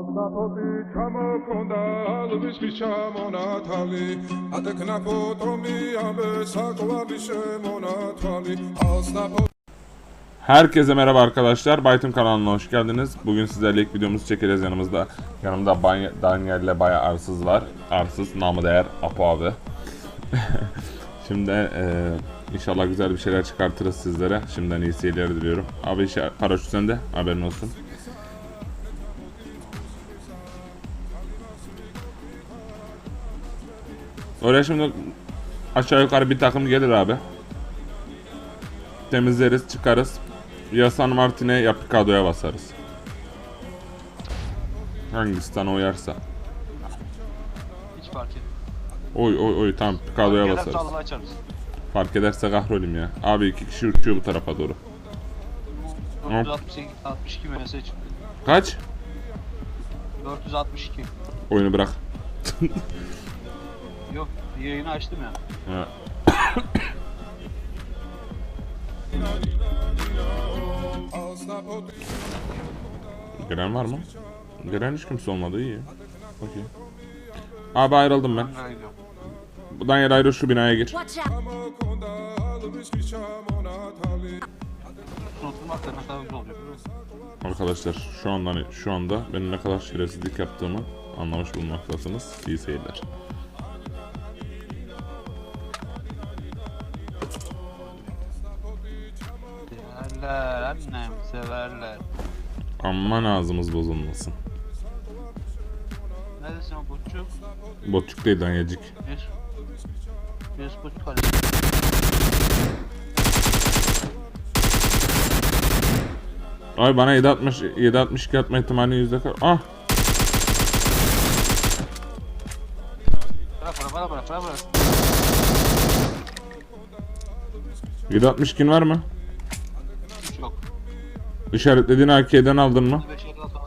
Ozapoti çamokonda almış bir çamonatali Adıkna potomi abe sakova bir şemonatali Ozapoti Herkese merhaba arkadaşlar. Baytun kanalına hoş geldiniz. Bugün sizlerle ilk videomuzu çekeceğiz yanımızda. Yanımda Daniel ile Baya Arsız var. Arsız namı değer Apo abi. Şimdi eee, inşallah güzel bir şeyler çıkartırız sizlere. Şimdiden iyi seyirler diliyorum. Abi işe paraşüt sende. Haberin olsun. Oraya şimdi aşağı yukarı bir takım gelir abi. Temizleriz, çıkarız. Ya San Martin'e ya Picado'ya basarız. Hangisi sana uyarsa. Hiç fark etmez. Oy oy oy tamam Picado'ya basarız. açarız. Fark ederse kahrolüm ya. Abi iki kişi uçuyor bu tarafa doğru. 468 62 MS çıktı. Kaç? 462. Oyunu bırak. Yok yayını açtım ya. Ha. Giren var mı? Giren hiç kimse olmadı iyi. Okey. Abi ayrıldım ben. Buradan yer ayrıl şu binaya gir. Arkadaşlar şu andan şu anda benim ne kadar şerefsizlik yaptığımı anlamış bulunmaktasınız. İyi seyirler. Severler annem severler. Aman ağzımız bozulmasın. Neredesin o buçuk? Botçuk değil Danyacık. Bir. Bir buçuk kare. Ay bana 760 762 atma ihtimali yüzde kaç? Ah! Bırak bırak bırak bırak bırak bırak. 762 var mı? İşaretlediğin AK'den aldın mı? 5 elden sonra.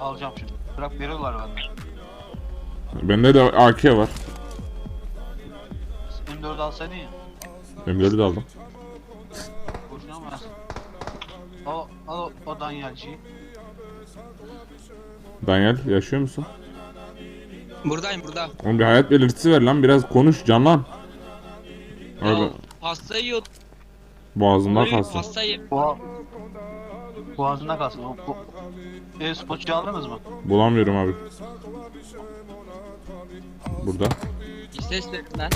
Alacağım şimdi. Bırak veriyorlar benden. Bende de AK var. M4 alsaydın ya. M4'ü de aldım. Boşuna mı versin? Al, al o, o Danyalciyi. Daniel yaşıyor musun? Buradayım burada. Oğlum bir hayat belirtisi ver lan biraz konuş canlan. Ya, Abi pasta yiyor. Boğazında Uyuyor, kalsın. Pasta yiyor. Boğa... Boğazında kalsın. O, bu... E, spotçu aldınız mı? Bulamıyorum abi. Burada. Ses verin lan.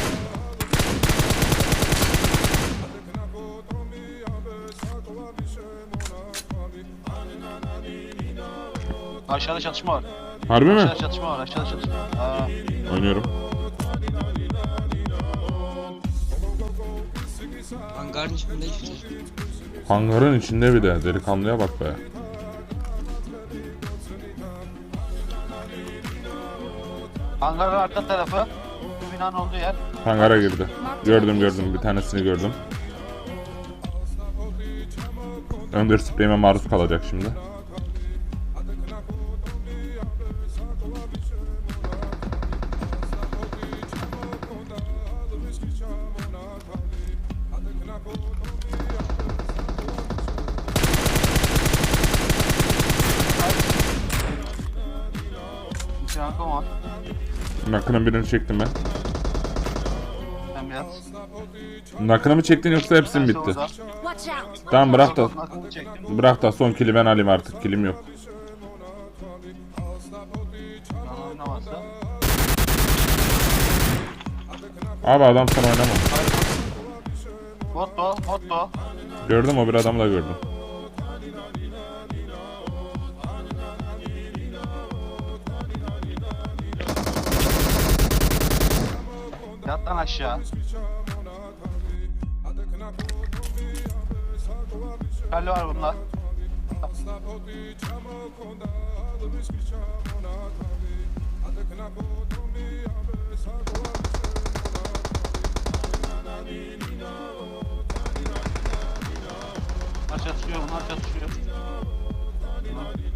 Aşağıda çatışma var. Harbi mi? Aşağıda çatışma var. Aşağıda çatışma var. Aa, Oynuyorum. Hangarın içinde işte. Hangarın içinde bir de delikanlıya bak be. hangarın arka tarafı. Bu binanın olduğu yer. Hangara girdi. Gördüm gördüm bir tanesini gördüm. Önder spreyime maruz kalacak şimdi. Var. Nakının birini çektim ben. Sen biraz. Nakını mı çektin yoksa hepsi mi bitti? Tamam bırak da bırak da son kili ben alayım artık kilim yok. Abi adam sana oynama. Bot do. Gördüm o bir adamı da gördüm. Yat aşağı. Kalli var bunlar. Bunlar çatışıyor, bunlar çatışıyor. Tamam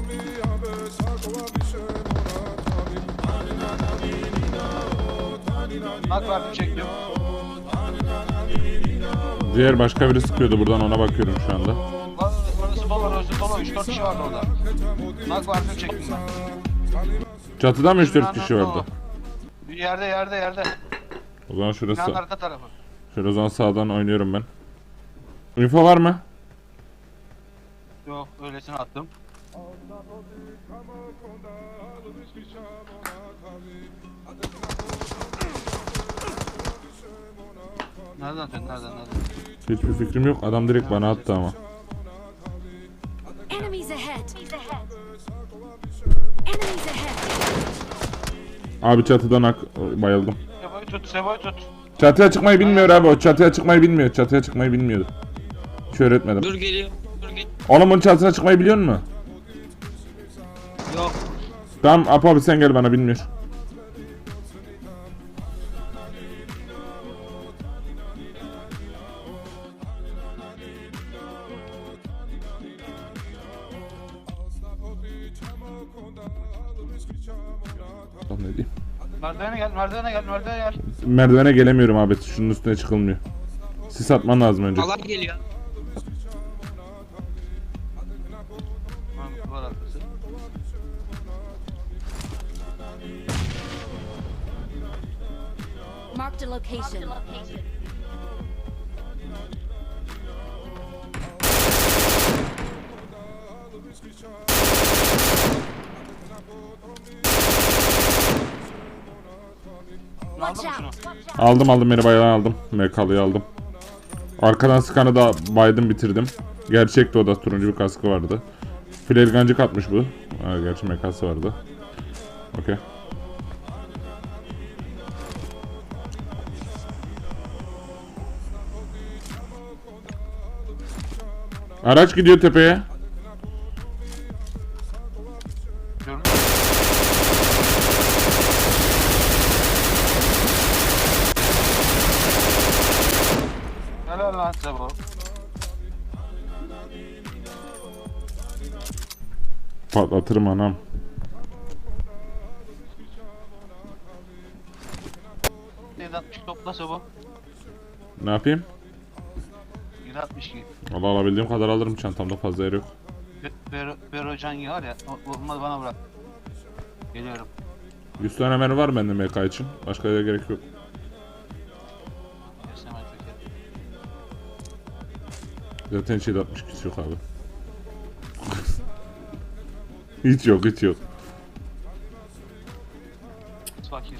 Bak verdim çektim. Diğer başka biri sıkıyordu buradan ona bakıyorum şu anda. Var, Orası dolu, orası dolu. 3-4 kişi vardı orada. Bak verdim çektim ben. Çatıda mı 3-4 kişi vardı? Yerde yerde yerde. O zaman şurası. Binanın arka tarafı. Şöyle o zaman sağdan oynuyorum ben. Info var mı? Yok öylesine attım. Nereden atıyorsun? Nereden? Nereden? Hiçbir fikrim yok. Adam direkt bana attı ama. Enemies ahead! Enemies ahead! Abi çatıdan ak bayıldım. Sebo'yu tut, Sebo'yu tut. Çatıya çıkmayı bilmiyor abi o. Çatıya çıkmayı bilmiyor. Çatıya çıkmayı bilmiyordu. Hiç öğretmedim. Dur geliyor. Dur gel. Oğlum bunun çatısına çıkmayı biliyor musun? Tamam Apo abi sen gel bana bilmiyor. Lan ne diyeyim? Merdivene gel, merdivene gel, merdivene gel. Merdivene gelemiyorum abi. Şunun üstüne çıkılmıyor. Sis atman lazım önce. Alan geliyor. Marked a location. Watch out! Aldım aldım beni bayağı aldım. MK'lıyı aldım. Arkadan sıkanı da baydım bitirdim. Gerçekti o da turuncu bir kaskı vardı. Flergancık atmış bu. Ha, gerçi MK'sı vardı. Okey. Araç gidiyor tepeye. Helal lan Sebo. Patlatırım anam. Altmış topla Sebo. Ne yapayım? Yedi altmış giy. Valla alabildiğim kadar alırım çantamda fazla yer yok. Be- Bero, Bero Can var ya, o- olmadı bana bırak. Geliyorum. 100 tane mermi var bende MK için. Başka yere gerek yok. Zaten 60 kişi yok abi. hiç yok hiç yok. Fakir.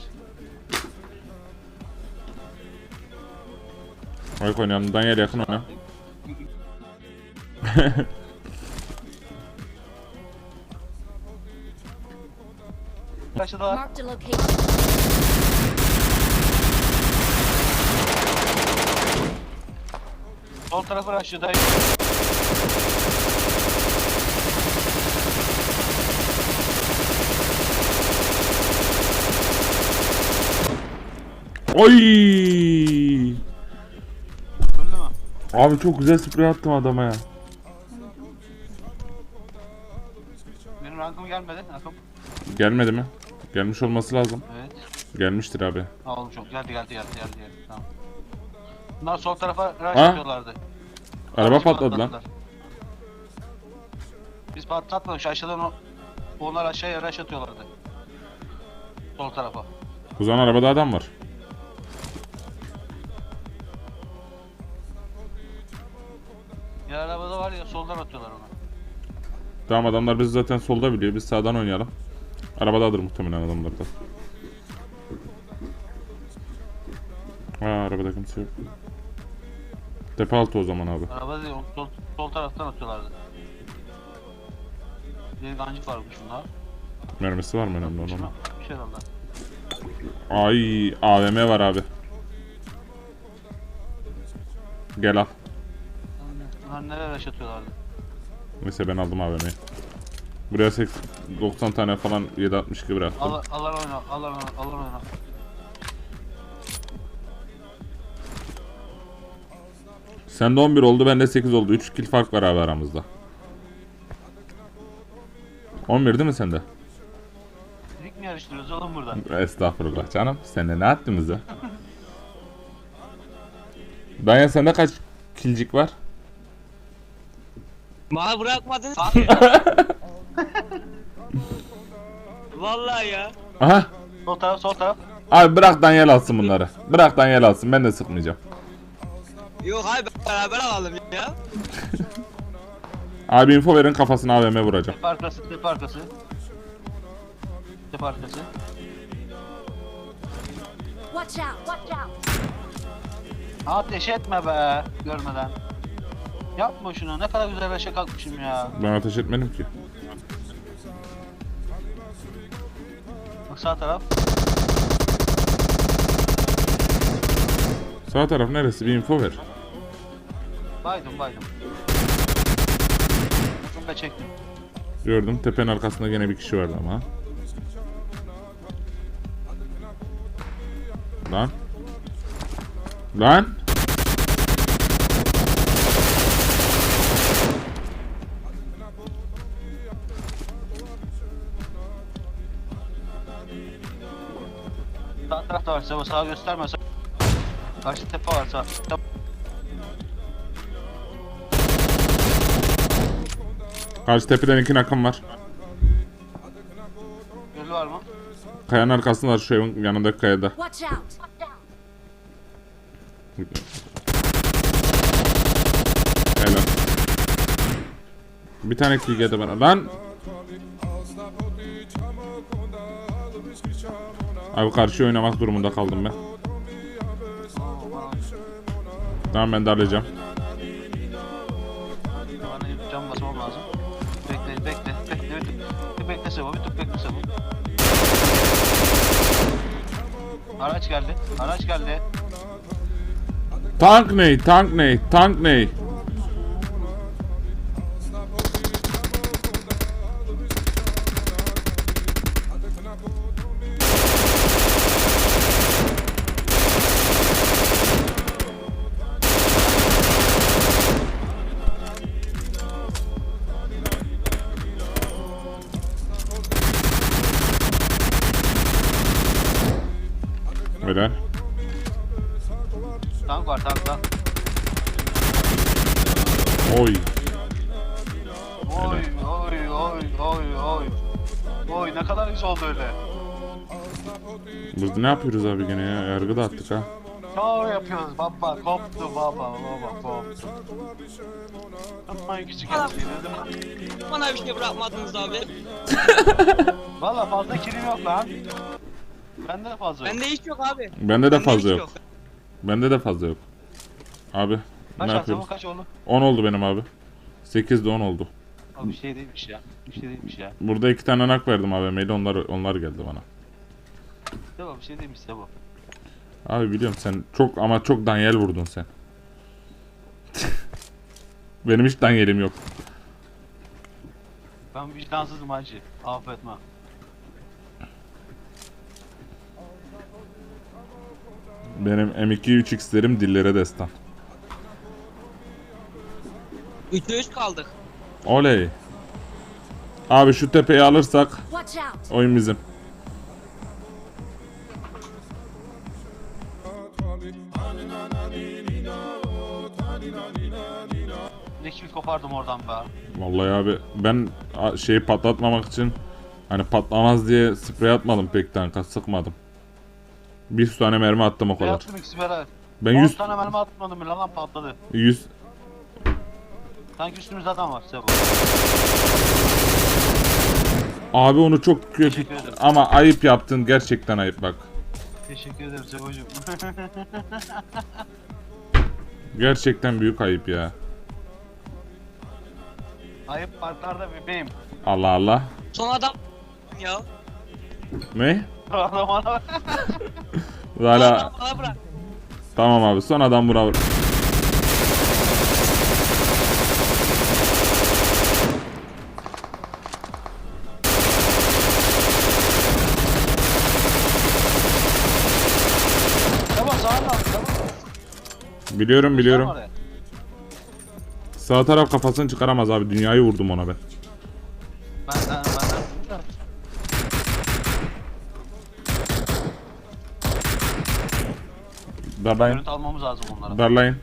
Oyuk oynayalım. Daniel yakın oyna. Karşıda. Marked a location. Sol tarafı aşağıda. Oy! Öldü mü? Abi çok güzel sprey attım adama ya. Rankım gelmedi. Rankım. Gelmedi mi? Gelmiş olması lazım. Evet. Gelmiştir abi. Oğlum çok geldi geldi geldi geldi geldi. Tamam. Bunlar sol tarafa rush Ha? atıyorlardı. Araba Biz patladı lan. patlattılar. Biz patlatmadık. Şu aşağıdan o... Onlar aşağıya rush atıyorlardı. Sol tarafa. O zaman arabada adam var. Tamam adamlar bizi zaten solda biliyor. Biz sağdan oynayalım. Arabadadır muhtemelen adamlar da. Ha arabada kimse yok. Tepe altı o zaman abi. Araba değil, sol, sol taraftan atıyorlardı. Bir gancık varmış bunda. Mermisi var mı önemli olan? Bir şey herhalde. Ay AVM var abi. Gel al. Bunlar nereye rush atıyorlardı? Neyse ben aldım AVM'yi. Buraya 80, 90 tane falan 762 bıraktım. Allah Allah oyna, Allah oyna, Allah oyna. Sende 11 oldu bende 8 oldu. 3 kill fark var abi aramızda. 11 değil mi sende? Lig mi yarıştırıyoruz oğlum burada? Estağfurullah canım. Sende ne attınız ya? Danya sende kaç kilcik var? Bana bırakmadınız. Vallahi ya. Aha. Sol taraf, sol taraf. Abi bırak Daniel alsın bunları. Bırak Daniel alsın ben de sıkmayacağım. Yok abi beraber alalım ya. Abi info verin kafasına AVM vuracağım. Tepe arkası, tepe arkası. Tepe arkası. Watch out! Watch out! Ateş etme be, görmeden. Yapma şunu, ne kadar güzel rush'a kalkmışım ya. Ben ateş etmedim ki. Bak sağ taraf. Sağ taraf neresi bir info ver. Baydım, baydım. Bunu da çektim. Gördüm tepenin arkasında gene bir kişi vardı ama. Lan. Lan. Sağ tarafta var, Sebo sağa gösterme. Sağ- Karşı tepe var sağ. Tepe- Karşı tepeden iki nakım var. Gölü var mı? Kayanın arkasında şu evin yanındaki kayada. Watch out! Helal. Bir tane kill geldi bana. Lan. Abi karşı oynamak durumunda kaldım ben. Tamam ben. Bana cam basmam lazım. Bekle, bekle, bekle, bekle. Bekle Sebo, bir tık bekle Sebo. Araç geldi, araç geldi. Tank ney? Tank ney? Tank ney? Oy. Oy, oy, oy, oy, oy. Oy, ne kadar güzel oldu öyle. Burada ne yapıyoruz abi gene ya? Yargı da attık ha. Şov yapıyoruz baba, koptu baba, baba, koptu. Yapmayın küçük dedim. Bana bir şey bırakmadınız abi. Valla fazla kilim yok lan. Bende de fazla yok. Bende hiç yok abi. Bende de fazla yok. Bende de fazla yok. Abi Kaç ne yapıyoruz? bu, kaç oldu? 10 oldu benim abi. 8 de 10 oldu. Abi bir şey değilmiş ya. Bir şey değilmiş ya. Burada iki tane nak verdim AVM'yle onlar onlar geldi bana. Sebo bir şey değilmiş Sebo. Abi biliyorum sen çok ama çok Daniel vurdun sen. benim hiç Daniel'im yok. Ben vicdansızım hacı. Affetme. Benim M2 3x'lerim dillere destan. 3'e 3 kaldık. Oley. Abi şu tepeyi alırsak Watch out! oyun bizim. Ne kill kopardım oradan be. Vallahi abi ben a- şeyi patlatmamak için hani patlamaz diye sprey atmadım pek tanka sıkmadım. Bir tane mermi attım o Ne kadar. yaptım ikisi beraber? Ben 10 100 tane mermi atmadım bile lan patladı. 100 Sanki üstümüzde adam var Sebo. Abi onu çok kötü Teşekkür ederim. ama ayıp yaptın gerçekten ayıp bak. Teşekkür ederim Sebo'cum. Gerçekten büyük ayıp ya. Ayıp parklarda bebeğim. Allah Allah. Son adam ya. Ne? Adam bana Hala Adam bana bırak. tamam abi son adam buna vur. Tamam sağ ol tamam. Biliyorum biliyorum. Oraya. Sağ taraf kafasını çıkaramaz abi. Dünyayı vurdum ona ben. Benden benden. Darlayın. Görüntü almamız lazım onlara. Darlayın.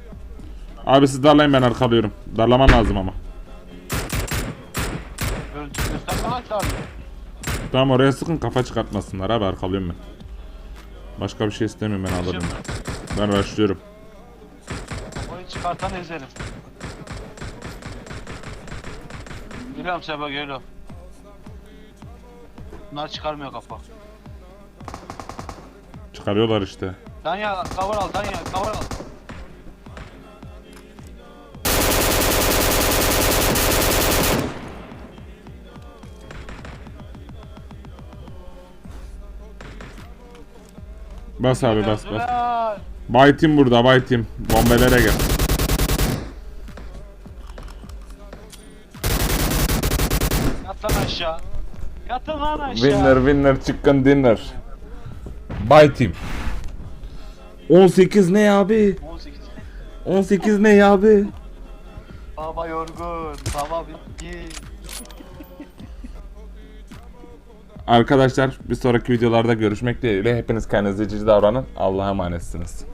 Abi siz darlayın ben arkalıyorum. Darlaman lazım ama. Görüntü gösterme aç abi. Tamam oraya sıkın kafa çıkartmasınlar abi arkalıyorum ben. Başka bir şey istemiyorum ben alırım. Ben başlıyorum. Çıkartan ezelim. Geliyorum Seba geliyor. Bunlar çıkarmıyor kafa. Çıkarıyorlar işte. Tanya cover al Tanya cover al. Bas abi bas bas. Helal. Baytim burada baytim. Bombelere gel. Aşağı. Yatın lan aşağı. Winner winner chicken dinner. Baytim. 18 ne abi? 18. 18 ne abi? Baba yorgun. Baba bitti. Arkadaşlar bir sonraki videolarda görüşmek dileğiyle hepiniz kendinize cici davranın. Allah'a emanetsiniz.